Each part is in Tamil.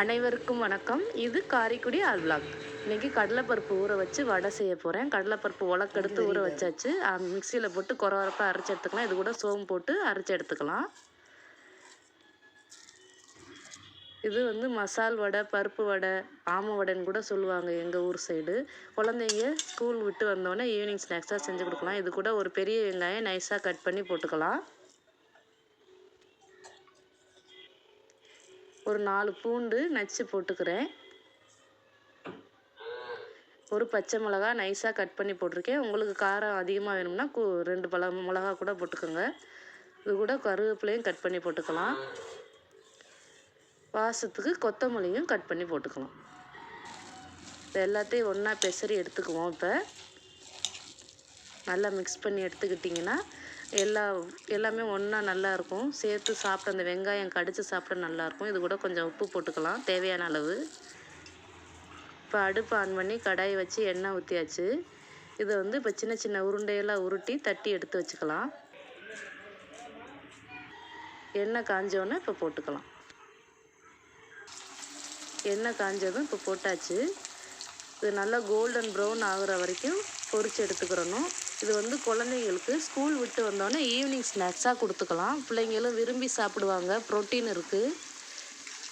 அனைவருக்கும் வணக்கம். இது காரைக்குடி ஆல் vlog. இன்னைக்கு கடலைப்பருப்பு ஊற வச்சு வடை செய்ய போகிறேன் கடலைப்பருப்பு உலக்கெடுத்து ஊற வச்சாச்சு. மிக்சியில் போட்டு குறவரப்பாக அரைச்சி எடுத்துக்கலாம். இது கூட சோம்பு போட்டு அரைச்சி எடுத்துக்கலாம். இது வந்து மசால் வடை பருப்பு வடை ஆம வடைன்னு கூட சொல்லுவாங்க எங்கள் ஊர் சைடு. குழந்தைங்க ஸ்கூல் விட்டு வந்தோடனே ஈவினிங் ஸ்நாக்ஸாக செஞ்சு கொடுக்கலாம். இது கூட ஒரு பெரிய வெங்காயம் நைஸாக கட் பண்ணி போட்டுக்கலாம். ஒரு நாலு பூண்டு நச்சு போட்டுக்கிறேன். ஒரு பச்சை மிளகா நைஸாக கட் பண்ணி போட்டிருக்கேன். உங்களுக்கு காரம் அதிகமாக வேணும்னா கூ ரெண்டு பழ மிளகா கூட போட்டுக்கோங்க. இது கூட கருவேப்பிலையும் கட் பண்ணி போட்டுக்கலாம். வாசத்துக்கு கொத்தமல்லியும் கட் பண்ணி போட்டுக்கலாம். இப்போ எல்லாத்தையும் ஒன்றா பெசரி எடுத்துக்குவோம் இப்போ. நல்லா மிக்ஸ் பண்ணி எடுத்துக்கிட்டிங்கன்னா எல்லா எல்லாமே ஒன்றா நல்லாயிருக்கும் சேர்த்து சாப்பிட அந்த வெங்காயம் கடித்து சாப்பிட நல்லாயிருக்கும் இது கூட கொஞ்சம் உப்பு போட்டுக்கலாம். தேவையான அளவு. இப்போ அடுப்பு ஆன் பண்ணி கடாயை வச்சு எண்ணெய் ஊற்றியாச்சு இதை வந்து இப்போ சின்ன சின்ன உருண்டையெல்லாம் உருட்டி தட்டி எடுத்து வச்சுக்கலாம். எண்ணெய் காஞ்சோன்னே இப்போ போட்டுக்கலாம். எண்ணெய் காஞ்சதும் இப்போ போட்டாச்சு. இது நல்லா கோல்டன் ப்ரௌன் ஆகுற வரைக்கும் பொறிச்சு எடுத்துக்கிறணும். இது வந்து குழந்தைங்களுக்கு ஸ்கூல் விட்டு வந்தோடனே ஈவினிங் ஸ்நாக்ஸாக கொடுத்துக்கலாம். பிள்ளைங்களும் விரும்பி சாப்பிடுவாங்க. ப்ரோட்டீன் இருக்குது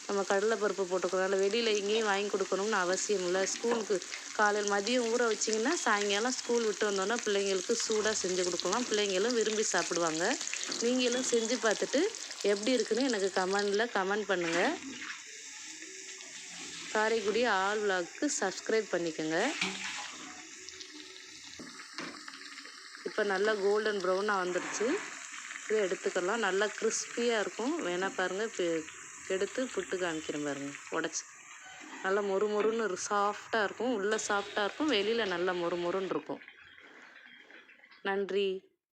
நம்ம கடலைப்பருப்பு இல்லை வெளியில் எங்கேயும் வாங்கி கொடுக்கணும்னு அவசியம் இல்லை. ஸ்கூலுக்கு காலையில் மதியம் ஊற வச்சிங்கன்னா சாயங்காலம் ஸ்கூல் விட்டு வந்தோன்னா பிள்ளைங்களுக்கு சூடாக செஞ்சு கொடுக்கலாம். பிள்ளைங்களும் விரும்பி சாப்பிடுவாங்க. நீங்களும் செஞ்சு பார்த்துட்டு எப்படி இருக்குன்னு எனக்கு கமெண்டில் கமெண்ட் பண்ணுங்கள் காரைக்குடி ஆல் விளாக்கு சப்ஸ்கிரைப் பண்ணிக்கோங்க. இப்போ நல்லா கோல்டன் ப்ரௌனாக வந்துடுச்சு இதை எடுத்துக்கலாம். நல்லா கிறிஸ்பியாக இருக்கும். வேணால் பாருங்கள் இப்போ எடுத்து புட்டு காமிக்கிறேன் பாருங்கள் உடச்சி. நல்லா மொறு மொறுன்னு சாஃப்டாக இருக்கும். உள்ளே சாஃப்டாக இருக்கும். வெளியில் நல்லா மொறு மொறுன்னு இருக்கும். நன்றி.